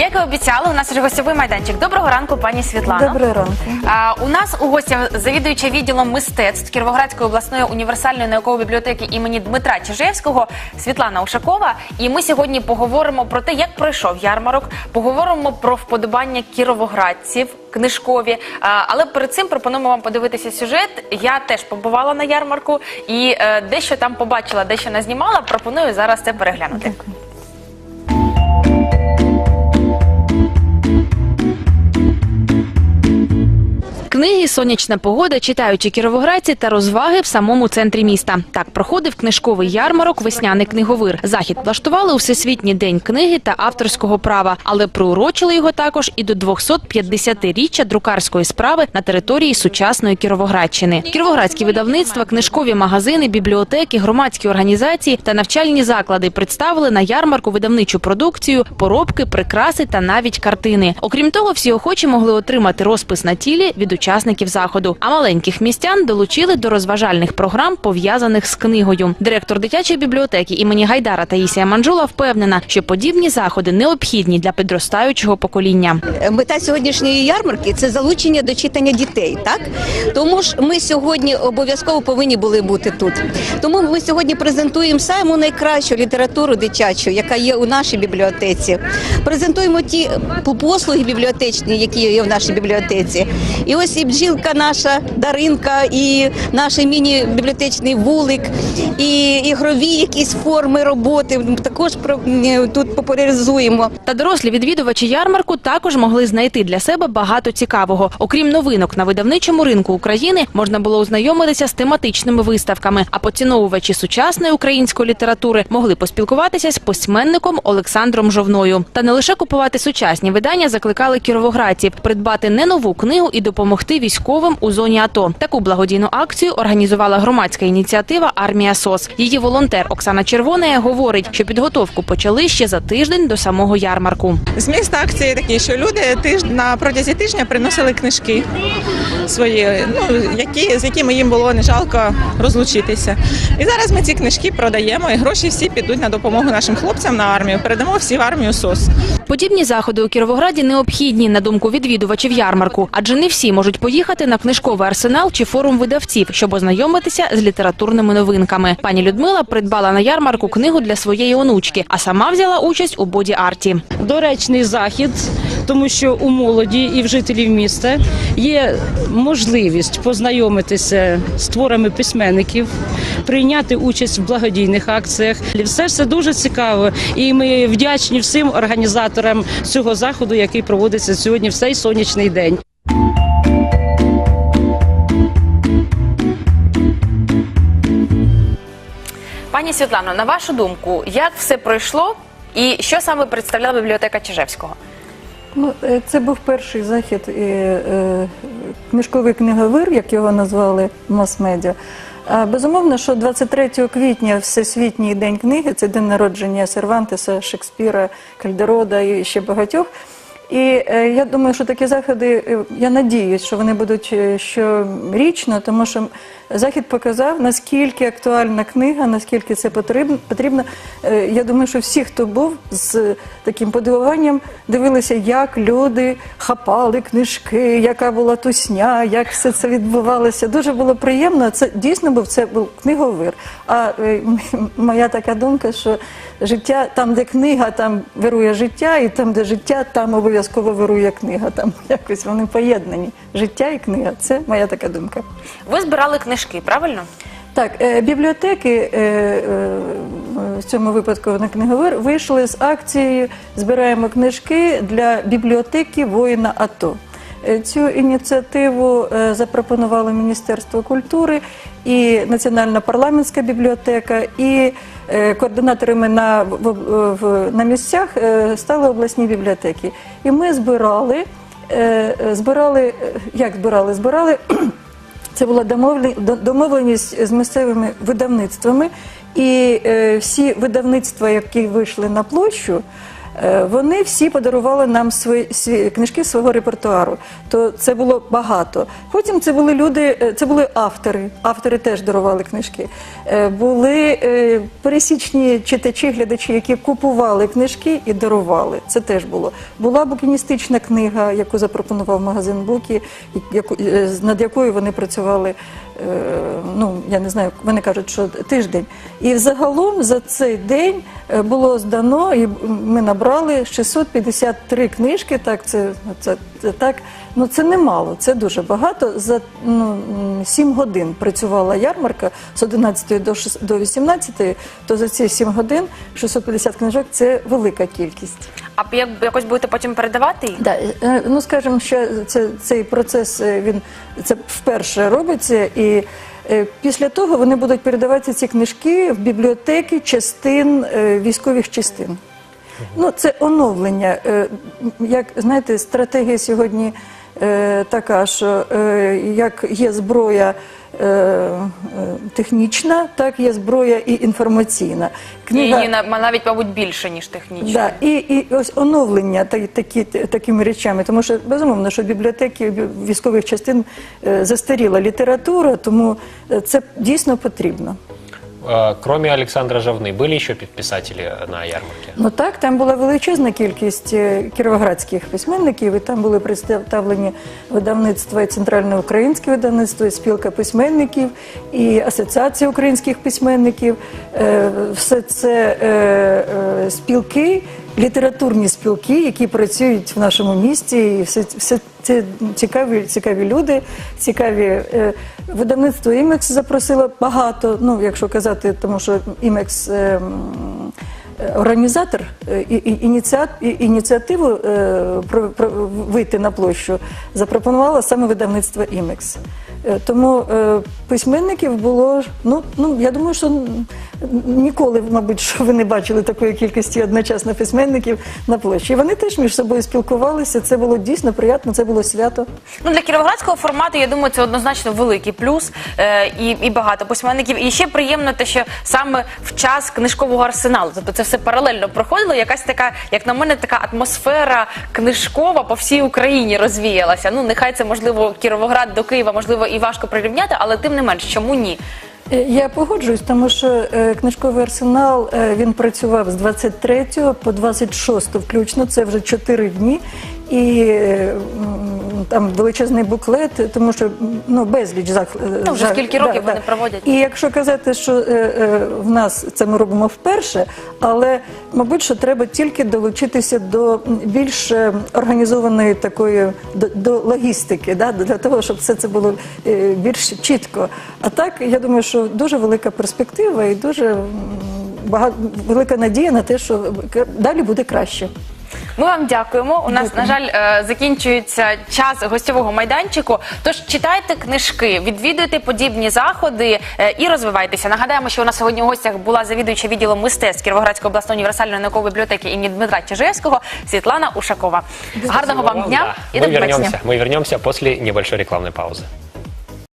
Як і обіцяли, у нас вже гостьовий майданчик. Доброго ранку, пані Світлано. Доброго ранку. А, у нас у гостях завідуюча відділом мистецтв Кіровоградської обласної універсальної наукової бібліотеки імені Дмитра Чижевського Світлана Ушакова. І ми сьогодні поговоримо про те, як пройшов ярмарок. Поговоримо про вподобання кіровоградців книжкові. А, але перед цим пропонуємо вам подивитися сюжет. Я теж побувала на ярмарку і е, дещо там побачила, дещо назнімала. Пропоную зараз це переглянути. Книги, сонячна погода, читаючи кіровоградці та розваги в самому центрі міста. Так проходив книжковий ярмарок Весняний книговир. Захід влаштували у Всесвітній день книги та авторського права, але приурочили його також і до 250-річчя друкарської справи на території сучасної Кіровоградщини. Кіровоградські видавництва, книжкові магазини, бібліотеки, громадські організації та навчальні заклади представили на ярмарку видавничу продукцію, поробки, прикраси та навіть картини. Окрім того, всі охочі могли отримати розпис на тілі від учасників заходу. А маленьких містян долучили до розважальних програм, пов'язаних з книгою. Директор дитячої бібліотеки імені Гайдара Таїсія Манджула впевнена, що подібні заходи необхідні для підростаючого покоління. Мета сьогоднішньої ярмарки це залучення до читання дітей, так тому ж ми сьогодні обов'язково повинні були бути тут. Тому ми сьогодні презентуємо саму найкращу літературу дитячу, яка є у нашій бібліотеці. Презентуємо ті послуги бібліотечні, які є в нашій бібліотеці. І ось і бджілка наша Даринка, і наш міні-бібліотечний вулик, і ігрові якісь форми роботи. Також тут популяризуємо. Та дорослі відвідувачі ярмарку також могли знайти для себе багато цікавого. Окрім новинок на видавничому ринку України, можна було ознайомитися з тематичними виставками. А поціновувачі сучасної української літератури могли поспілкуватися з письменником Олександром Жовною. Та не лише купувати сучасні видання закликали кіровоградців придбати не нову книгу і допомогти військовим у зоні АТО. Таку благодійну акцію організувала громадська ініціатива Армія СОС. Її волонтер Оксана Червонея говорить, що підготовку почали ще за тиждень до самого ярмарку. Зміст акції такий, що люди тиж... на протязі тижня приносили книжки свої, ну які з якими їм було не жалко розлучитися. І зараз ми ці книжки продаємо, і гроші всі підуть на допомогу нашим хлопцям на армію. Передамо всі в армію СОС. Подібні заходи у Кіровограді необхідні на думку відвідувачів ярмарку, адже не всі можуть поїхати на книжковий арсенал чи форум видавців, щоб ознайомитися з літературними новинками. Пані Людмила придбала на ярмарку книгу для своєї онучки, а сама взяла участь у боді-арті. доречний захід, тому що у молоді і в жителів міста є можливість познайомитися з творами письменників, прийняти участь в благодійних акціях. Все ж це дуже цікаво, і ми вдячні всім організаторам цього заходу, який проводиться сьогодні в цей сонячний день. Пані Світлано, на вашу думку, як все пройшло і що саме представляла бібліотека Чижевського? Ну, е, це був перший захід е, е, книжковий книговир, як його назвали мас-медіа. Безумовно, що 23 квітня Всесвітній день книги це день народження Сервантеса, Шекспіра, Кальдерода і ще багатьох. І я думаю, що такі заходи, я надіюсь, що вони будуть щорічно, тому що захід показав, наскільки актуальна книга, наскільки це потрібно. Е, Я думаю, що всі, хто був з таким подивуванням, дивилися, як люди хапали книжки, яка була тусня, як все це відбувалося. Дуже було приємно. Це дійсно був це був книговир. А е, моя така думка, що життя там, де книга, там вирує життя, і там, де життя, там обов'язково вирує книга. Там якось вони поєднані. Життя і книга. Це моя така думка. Ви збирали книжки, правильно? Так, е, бібліотеки е, е, в цьому випадку на книговир вийшли з акцією Збираємо книжки для бібліотеки воїна АТО. Цю ініціативу запропонувало Міністерство культури і Національна парламентська бібліотека, і координаторами на, в, на місцях стали обласні бібліотеки. І ми збирали, збирали, як збирали? Збирали це була домовле- домовленість з місцевими видавництвами, і е, всі видавництва, які вийшли на площу, Вони всі подарували нам свої, свої книжки свого репертуару. То це було багато. Потім це були люди, е, це були автори. Автори теж дарували книжки. Е, Були е, пересічні читачі, глядачі, які купували книжки і дарували. Це теж було. Була букіністична книга, яку запропонував магазин е, над якою вони працювали. е, Ну, я не знаю, вони кажуть, що тиждень. І взагалом за цей день е, було здано, і ми набрали 653 книжки. Так, це, це, це так. Ну це немало, це дуже багато. За ну, 7 годин працювала ярмарка з 11 до, 6 до 18, то за ці 7 годин 650 книжок це велика кількість. А як якось будете потім передавати їх? Да, е, ну скажімо, що це, цей процес е, він це вперше робиться, і е, після того вони будуть передавати ці книжки в бібліотеки частин е, військових частин. Ну, це оновлення. Е, Як знаєте, стратегія сьогодні е, така, що е, як є зброя. Технічна, так є зброя і інформаційна. Її на- навіть, мабуть, більше, ніж технічно. Да, і, і ось оновлення та- такі, такими речами, тому що безумовно, що бібліотеки бі- військових частин застаріла література, тому це дійсно потрібно. Э, Кроме Александра Жавны, были еще писатели на ярмарке? Ну так, там була величезна кількість е, кіровоградських письменників, і там були представлені видавництва і центральне українське видавництво, і спілка письменників, і асоціація українських письменників. Е, Все це е, е, спілки, літературні спілки, які працюють в нашому місті. І все, все це цікаві, цікаві люди, цікаві. е, Видавництво Імекс запросило багато. Ну, якщо казати, тому що Імекс. е, Організатор е, ініціативу е, вийти на площу запропонувало саме видавництво Імекс. Е, Тому е, письменників було ну, ну я думаю, що ніколи, мабуть, що ви не бачили такої кількості одночасно письменників на площі. Вони теж між собою спілкувалися. Це було дійсно приємно, це було свято. Ну для кіровоградського формату, я думаю, це однозначно великий плюс е, і, і багато письменників. І ще приємно те, що саме в час книжкового арсеналу, тобто це все паралельно проходило. Якась така, як на мене, така атмосфера книжкова по всій Україні розвіялася. Ну нехай це можливо Кіровоград до Києва, можливо, і важко прирівняти, але тим не менш, чому ні? Е, Я погоджуюсь, тому що е, книжковий арсенал е, він працював з 23 по 26 включно. Це вже 4 дні. І там величезний буклет, тому що ну безліч зах... Ну, вже скільки років вони проводять. І якщо казати, що е, е, в нас це ми робимо вперше, але мабуть, що треба тільки долучитися до більш е, організованої такої до, до логістики, да, для того, щоб все це було е, більш чітко. А так, я думаю, що дуже велика перспектива і дуже багато велика надія на те, що далі буде краще. Ми вам дякуємо. У нас, на жаль, е, закінчується час гостьового майданчику. Тож читайте книжки, відвідуйте подібні заходи е, і розвивайтеся. Нагадаємо, що у нас сьогодні у гостях була завідуюча відділом мистецтв Кіровоградської обласної універсальної наукової бібліотеки імені Дмитра Чижевського Світлана Ушакова. Гарного вам дня Да. і мы до побачення. вернемся. Мы вернемся после небольшой рекламной паузы.